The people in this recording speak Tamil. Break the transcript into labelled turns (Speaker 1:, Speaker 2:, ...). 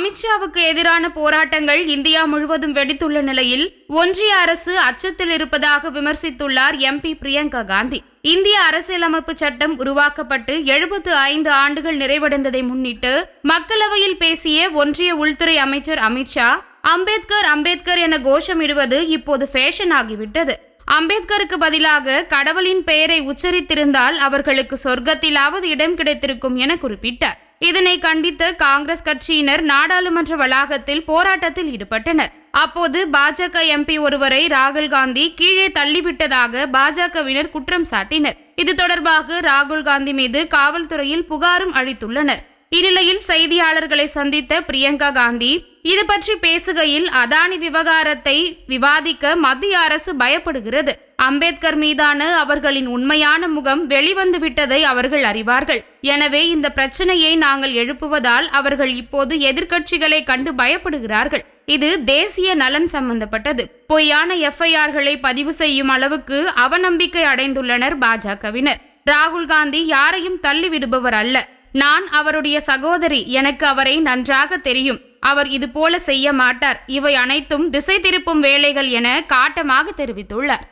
Speaker 1: அமித்ஷாவுக்கு எதிரான போராட்டங்கள் இந்தியா முழுவதும் வெடித்துள்ள நிலையில் ஒன்றிய அரசு அச்சத்தில் இருப்பதாக விமர்சித்துள்ளார் எம்பி பிரியங்கா காந்தி. இந்திய அரசியலமைப்பு சட்டம் உருவாக்கப்பட்டு எழுபத்து ஐந்து ஆண்டுகள் நிறைவடைந்ததை முன்னிட்டு மக்களவையில் பேசிய ஒன்றிய உள்துறை அமைச்சர் அமித்ஷா அம்பேத்கர் அம்பேத்கர் என கோஷமிடுவது இப்போது ஃபேஷன் ஆகிவிட்டது. அம்பேத்கருக்கு பதிலாக கடவுளின் பெயரை உச்சரித்திருந்தால் அவர்களுக்கு சொர்க்கத்திலாவது இடம் கிடைத்திருக்கும் என குறிப்பிட்டார். இதனை கண்டித்து காங்கிரஸ் கட்சியினர் நாடாளுமன்ற வளாகத்தில் போராட்டத்தில் ஈடுபட்டனர். அப்போது பாஜக எம்பி ஒருவரை ராகுல் காந்தி கீழே தள்ளிவிட்டதாக பாஜகவினர் குற்றம் சாட்டினர். இது தொடர்பாக ராகுல் காந்தி மீது காவல்துறையில் புகாரும் அளித்துள்ளனர். இந்நிலையில் செய்தியாளர்களை சந்தித்த பிரியங்கா காந்தி இது பற்றி பேசுகையில் அதானி விவகாரத்தை விவாதிக்க மத்திய அரசு பயப்படுகிறது. அம்பேத்கர் மீதான அவர்களின் உண்மையான முகம் வெளிவந்து விட்டதை அவர்கள் அறிவார்கள். எனவே இந்த பிரச்சனையை நாங்கள் எழுப்புவதால் அவர்கள் இப்போது எதிர்க்கட்சிகளை கண்டு பயப்படுகிறார்கள். இது தேசிய நலன் சம்பந்தப்பட்டது. பொய்யான எஃப்ஐஆர்களை பதிவு செய்யும் அளவுக்கு அவநம்பிக்கை அடைந்துள்ளனர் பாஜகவினர். ராகுல் காந்தி யாரையும் தள்ளிவிடுபவர் அல்ல. நான் அவருடைய சகோதரி எனக்கு அவரை நன்றாக தெரியும். அவர் இது போல செய்ய மாட்டார். இவை அனைத்தும் திசை திருப்பும் வேலைகள் என காட்டமாக தெரிவித்துள்ளார்.